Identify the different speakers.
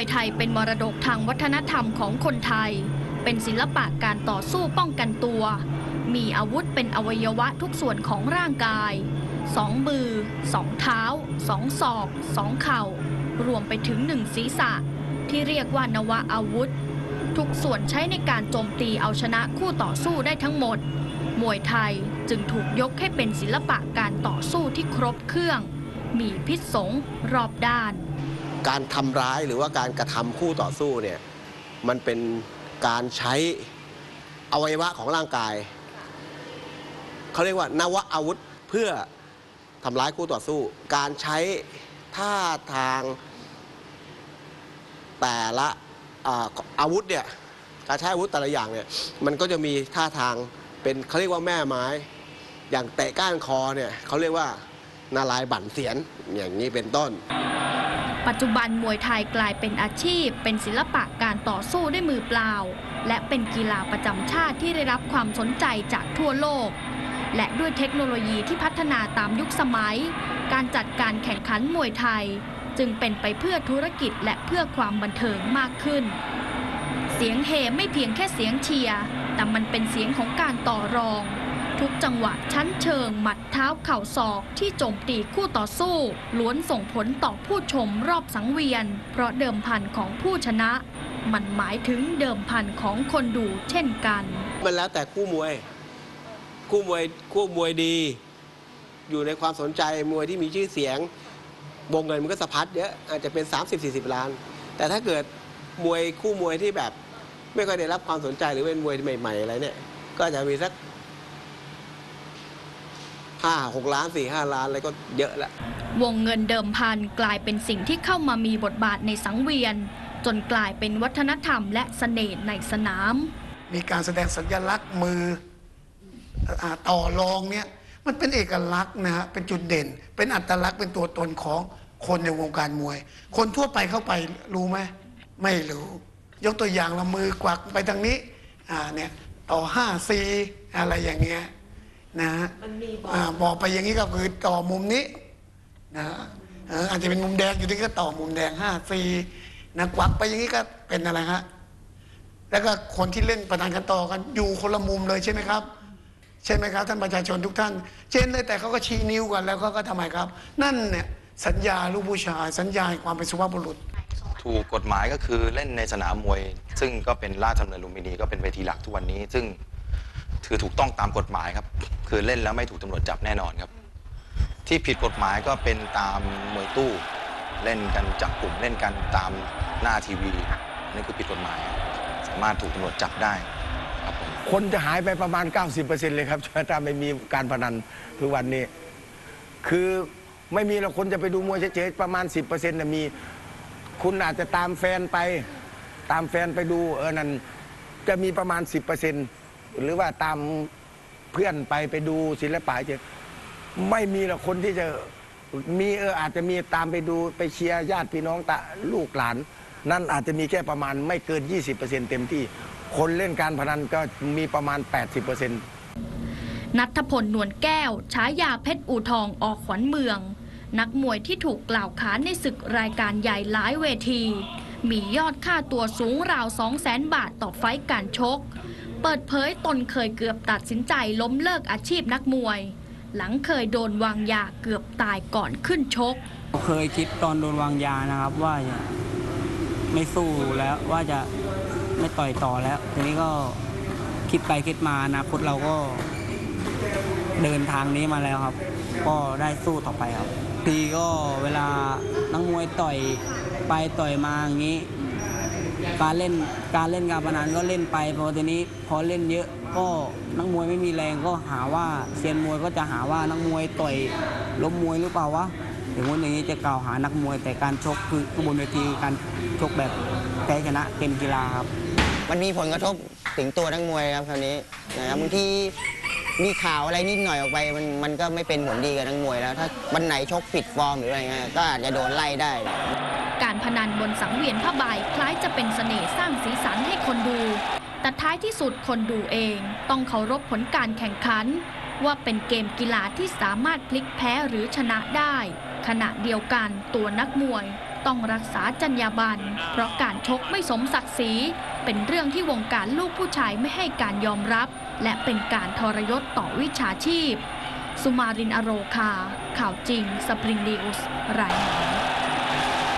Speaker 1: วยไทยเป็นมรดกทางวัฒนธรรมของคนไทย เป็นศิลปะการต่อสู้ป้องกันตัว มีอาวุธเป็นอวัยวะทุกส่วนของร่างกายสองมือสองเท้าสองศอกสองเข่า รวมไปถึงหนึ่งศีรษะ ที่เรียกว่านวะอาวุธ ทุกส่วนใช้ในการโจมตีเอาชนะคู่ต่อสู้ได้ทั้งหมด มวยไทยจึงถูกยกให้เป็นศิลปะการต่อสู้ที่ครบเครื่อง มีพิษสงรอบด้าน
Speaker 2: การทำร้ายหรือว่าการกระทำคู่ต่อสู้เนี่ยมันเป็นการใช้อวัยวะของร่างกาย เขาเรียกว่านวอาวุธเพื่อทำร้ายคู่ต่อสู้ การใช้ท่าทางแต่ละอาอาวุธเนี่ยการใช้อาวุธแต่ละอย่างเนี่ยมันก็จะมีท่าทางเป็นเขาเรียกว่าแม่ไม้ อย่างเตะก้านคอเนี่ยเขาเรียกว่านาลายบั่นเสียนอย่างนี้เป็นต้น
Speaker 1: ปัจจุบันมวยไทยกลายเป็นอาชีพ เป็นศิลปะการต่อสู้ด้วยมือเปล่า และเป็นกีฬาประจำชาติที่ได้รับความสนใจจากทั่วโลก และด้วยเทคโนโลยีที่พัฒนาตามยุคสมัย การจัดการแข่งขันมวยไทย จึงเป็นไปเพื่อธุรกิจและเพื่อความบันเทิงมากขึ้น เสียงเฮไม่เพียงแค่เสียงเชียร์แต่มันเป็นเสียงของการต่อรอง ทุกจังหวะชั้นเชิง หมัดเท้าเข่าศอกที่โจมตีคู่ต่อสู้ ล้วนส่งผลต่อผู้ชมรอบสังเวียน เพราะเดิมพันของผู้ชนะ มันหมายถึงเดิมพันของคนดูเช่นกัน
Speaker 2: มันแล้วแต่คู่มวย คู่มวยคู่มวยดี อยู่ในความสนใจมวยที่มีชื่อเสียงวงเงินมันก็สะพัดเยอะอาจจะเป็น 30-40 ล้าน แต่ถ้าเกิดมวยคู่มวยที่แบบ ไม่ค่อยได้รับความสนใจหรือเป็นมวยใหม่ ๆ อะไรเนี่ย ก็อาจจะมีสัก ห้าหกล้านสี่ห้าล้านอะไรก็เยอะละ
Speaker 1: วงเงินเดิมพันกลายเป็นสิ่งที่เข้ามามีบทบาทในสังเวียน จนกลายเป็นวัฒนธรรมและเสน่ห์ในสนาม
Speaker 3: มีการแสดงสัญลักษณ์มืออาต่อรองเนี่ยมันเป็นเอกลักษณ์นะฮะเป็นจุดเด่น เป็นอัตลักษณ์เป็นตัวตนของคนในวงการมวย คนทั่วไปเข้าไปรู้ไหมไม่รู้ ยกตัวอย่างละมือกวักไปทางนี้อ่าเนี่ยต่อห้าซีอะไรอย่างเงี้ย นะฮะอ่าบอกไปอย่างนี้ก็คือต่อมุมนี้นะฮะเอออาจจะเป็นมุมแดงอยู่ที่ก็ต่อมุมแดงห้าซีนะกวักไปอย่างนี้ก็เป็นอะไรฮะแล้วก็คนที่เล่นประธานกันต่อกันอยู่คนละมุมเลยใช่ไหมครับ ใช่ไหมครับ ท่านประชาชนทุกท่าน เช่นเลยแต่เขาก็ชี้นิ้วกันแล้วเขาก็ทำไมครับ นั่นเนี่ยสัญญาลูกผู้ชายสัญญาแห่งความเป็นสุภาพบุรุษ
Speaker 4: ถูกกฎหมายก็คือเล่นในสนามมวย ซึ่งก็เป็นราชดำเนินลุมพินีก็เป็นเวทีหลักทุกวันนี้ ซึ่ง ถือถูกต้องตามกฎหมายครับ คือเล่นแล้วไม่ถูกตำรวจจับแน่นอนครับ ที่ผิดกฎหมายก็เป็นตามมวยตู้ เล่นกันจับกลุ่มเล่นกันตามหน้าทีวีนี่คือผิดกฎหมายสามารถถูกตำรวจจับได้ครับผม
Speaker 5: คนจะหายไปประมาณ 90%เลยครับถ้าไม่มีการพนันทุกวันนี้ คือไม่มีเราคนจะไปดูมวยเฉยๆประมาณ 10%นะมี คุณอาจจะตามแฟนไป ตามแฟนไปดูเออนั่นจะมีประมาณ 10% หรือว่าตามเพื่อนไปไปดูศิลปะเฉยไม่มีหรอกคนที่จะมีเอออาจจะมีตามไปดูไปเชียร์ญาติพี่น้องตะลูกหลาน นั่นอาจจะมีแค่ประมาณไม่เกิน 20%เต็มที่ คนเล่นการพนันก็มีประมาณ 80%
Speaker 1: นัทพลนวลแก้วฉายาเพชรอู่ทองออกขวัญเมือง นักมวยที่ถูกกล่าวขานในศึกรายการใหญ่หลายเวที มียอดค่าตัวสูงราว 2 0 0แสนบาทต่อไฟต์การชก เปิดเผยตนเคยเกือบตัดสินใจล้มเลิกอาชีพนักมวย หลังเคยโดนวางยาเกือบตายก่อนขึ้นชก
Speaker 6: เคยคิดตอนโดนวางยานะครับว่าจะไม่สู้แล้วว่าจะไม่ต่อยต่อแล้ว ทีนี้ก็คิดไปคิดมาอนาคตเราก็เดินทางนี้มาแล้วครับ ก็ได้สู้ต่อไปครับ ทีก็เวลานักมวยต่อยไปต่อยมาอย่างนี้ การเล่นการเล่นการพนันก็เล่นไปพอทีนี้พอเล่นเยอะก็นักมวยไม่มีแรงก็หาว่าเซียนมวยก็จะหาว่านักมวยต่อยล้มมวยหรือเปล่าวะอย่างงู้นอย่างนี้จะกล่าวหานักมวย แต่การชกคือคือบนเวทีการชกแบบแพ้ชนะเกมกีฬาครับ
Speaker 7: มันมีผลกระทบถึงตัวนักมวยครับคราวนี้นะครับบางทีมีข่าวอะไรนิดหน่อยออกไปมันมันก็ไม่เป็นผลดีกับนักมวยแล้ว ถ้าวันไหนชกผิดฟอร์มหรืออะไรเงี้ยก็อาจจะโดนไล่ได้
Speaker 1: นันบนสังเวียนผ้าใบคล้ายจะเป็นเสน่ห์สร้างสีสันให้คนดู แต่ท้ายที่สุดคนดูเองต้องเคารพผลการแข่งขัน ว่าเป็นเกมกีฬาที่สามารถพลิกแพ้หรือชนะได้ ขณะเดียวกันตัวนักมวยต้องรักษาจรรยาบรรณเพราะการชกไม่สมศักดิ์ศรีเป็นเรื่องที่วงการลูกผู้ชายไม่ให้การยอมรับ และเป็นการทรยศต่อวิชาชีพ สุมารินอโรคา ข่าวจริง สปริงนิวส์รายงาน